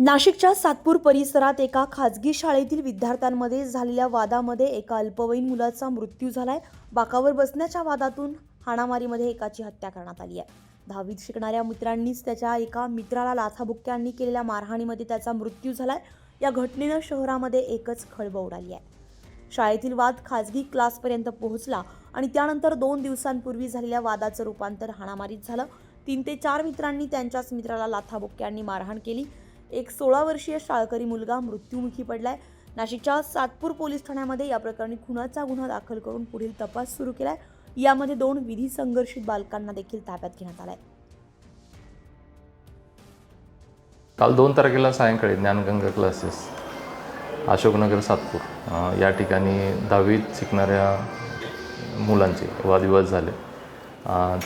नाशिकच्या सातपूर परिसरात एका खाजगी शाळेतील विद्यार्थ्यांमध्ये झालेल्या वादामध्ये एका अल्पवयीन मुलाचा मृत्यू झालाय. बाकावर बसण्याच्या वादातून हाणामारीमध्ये एकाची हत्या करण्यात आली आहे. दहावीत शिकणाऱ्या मित्रांनीच त्याच्या एका मित्राला लाथाबुक्क्यांनी केलेल्या मारहाणीमध्ये त्याचा मृत्यू झालाय. या घटनेनं शहरामध्ये एकच खळबळ उडाली आहे. शाळेतील वाद खाजगी क्लासपर्यंत पोहोचला आणि त्यानंतर दोन दिवसांपूर्वी झालेल्या वादाचं रूपांतर हाणामारीत झालं. तीन ते चार मित्रांनी त्यांच्याच मित्राला लाथाबुक्क्यांनी मारहाण केली. एक सोळा वर्षीय शाळकरी मुलगा मृत्युमुखी पडलाय. नाशिकच्या सातपूर पोलीस ठाण्यामध्ये या प्रकरणी खुनाचा गुन्हा दाखल करून पुढील तपास सुरू केलाय. यामध्ये दोन विधी संघर्षित बालकांना देखील ताब्यात घेण्यात आलाय. काल दोन तारखेला सायंकाळी ज्ञानगंगा क्लासेस अशोकनगर सातपूर या ठिकाणी दहावीत शिकणाऱ्या मुलांचे वादविवाद झाले.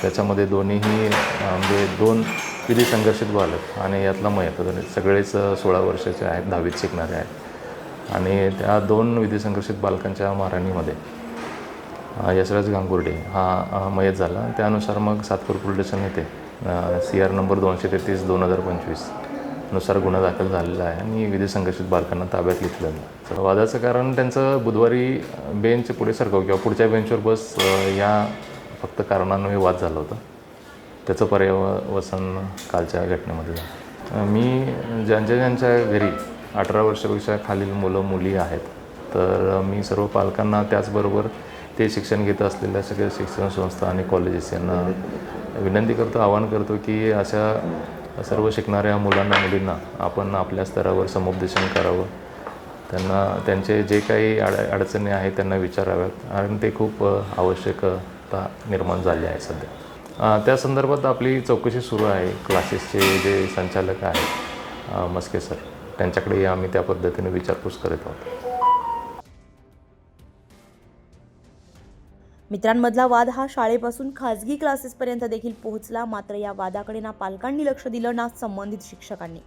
त्याच्यामध्ये दोन्हीही म्हणजे दोन विधी संघर्षित बालक आणि यातला मयत सगळेच सोळा वर्षाचे आहेत दहावीत शिकणारे आहेत. आणि त्या दोन विधी संघर्षित बालकांच्या मारहाणीमध्ये यशराज गांगुर्डे हा मयत झाला. त्यानुसार मग सातपूर पोलीस स्टेशन येथे सी आर नंबर दोनशे तेहतीस दोन हजार पंचवीसनुसार गुन्हा दाखल झालेला आहे आणि विधी संघर्षित बालकांना ताब्यात घेतलं तर वादाचं कारण त्यांचं बुधवारी बेंच पुढे सरकव किंवा पुढच्या बेंचवर बस या फक्त कारणांमुळे वाद झाला होता. त्याचं पर्यावसन कालच्या घटनेमध्ये झालं. मी ज्यांच्या ज्यांच्या घरी अठरा वर्षापेक्षा खालील मुलं मुली आहेत तर मी सर्व पालकांना त्याचबरोबर ते शिक्षण घेत असलेल्या सगळ्या शिक्षण संस्था आणि कॉलेजेस यांना विनंती करतो आवाहन करतो की अशा सर्व शिकणाऱ्या मुलांना मुलींना आपण आपल्या स्तरावर समुपदेशन करावं. त्यांना त्यांचे जे काही अड अडचणी आहेत त्यांना विचाराव्यात आणि ते खूप आवश्यकता निर्माण झाली आहे सध्या. त्या संदर्भात आपली चौकशी सुरू आहे. क्लासेसचे जे संचालक आहेत मस्के सर त्यांच्याकडे आम्ही त्या पद्धतीने विचारपूस करत आहोत. मित्रांमधला वाद हा शाळेपासून खाजगी क्लासेसपर्यंत देखील पोहोचला. मात्र या वादाकडे ना पालकांनी लक्ष दिलं ना संबंधित शिक्षकांनी.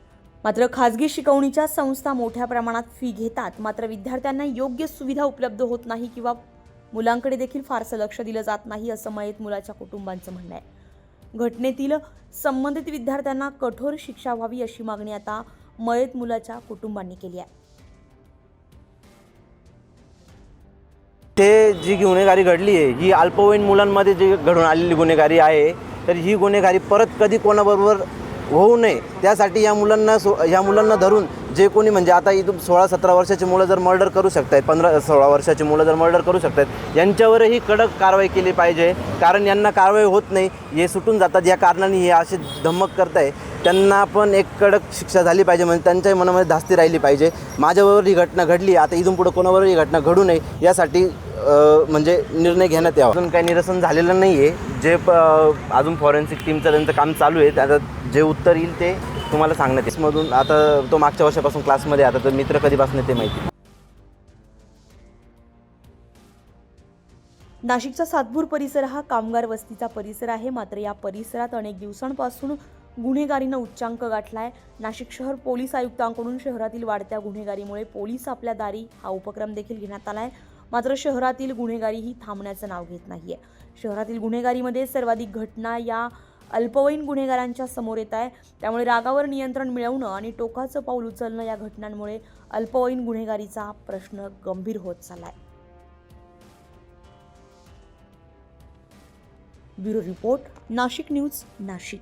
मात्र खाजगी शिकवणीच्या संस्था मोठ्या प्रमाणात फी घेतात. मात्र विद्यार्थ्यांना योग्य सुविधा उपलब्ध होत नाही किंवा मुलांकडे देखील फारसं लक्ष दिलं जात नाही असं मयत मुलाच्या कुटुंबांचं म्हणणं आहे. घटनेतील संबंधित विद्यार्थ्यांना कठोर शिक्षा व्हावी अशी मागणी आता मयत मुलाच्या कुटुंबांनी केली आहे. ते जी गुन्हेगारी घडली आहे ही अल्पवयीन मुलांमध्ये जी घडून आलेली गुन्हेगारी आहे तर ही गुन्हेगारी परत कधी कोणाबरोबर होऊ नये त्यासाठी या मुलांना सो या मुलांना धरून जे कोणी म्हणजे आता इथून सोळा सतरा वर्षाची मुलं जर मर्डर करू शकतात पंधरा सोळा वर्षाची मुलं जर मर्डर करू शकतात यांच्यावरही कडक कारवाई केली पाहिजे. कारण यांना कारवाई होत नाही हे सुटून जातात या कारणाने हे असे धमक करताय त्यांना पण एक कडक शिक्षा झाली पाहिजे म्हणजे त्यांच्याही मनामध्ये धास्ती राहिली पाहिजे. माझ्याबरोबर ही घटना घडली आता इथून पुढं कोणाबरोबर ही घटना घडू नये यासाठी म्हणजे निर्णय घेण्यात यावा. अजून काही निरसन झालेलं नाही आहे जे प अजून फॉरेन्सिक टीमचं त्यांचं काम चालू आहे आता जे उत्तर येईल ते तुम्हाला सांगण्यात येईल. मधून आता तो मागच्या वर्षापासून क्लासमध्ये आता तर मित्र कधीपासून ते माहिती? नाशिकचा सातपूर परिसर हा कामगार वस्तीचा परिसर आहे. मात्र या परिसरात अनेक दिवसांपासून गुन्हेगारीनं उच्चांक गाठला आहे नाशिक शहर पोलीस आयुक्तांकडून शहरातील वाढत्या गुन्हेगारीमुळे पोलीस आपल्या दारी हा उपक्रम देखील घेण्यात आला आहे मात्र शहरातील गुन्हेगारी ही थांबण्याचं नाव घेत नाही आहे शहरातील गुन्हेगारीमध्ये सर्वाधिक घटना या अल्पवयीन गुन्हेगारांच्या समोर येत आहे. त्यामुळे रागावर नियंत्रण मिळवणं आणि टोकाचं पाऊल उचलणं या घटनांमुळे अल्पवयीन गुन्हेगारीचा प्रश्न गंभीर होत चाललाय. Bureau report Nashik news Nashik.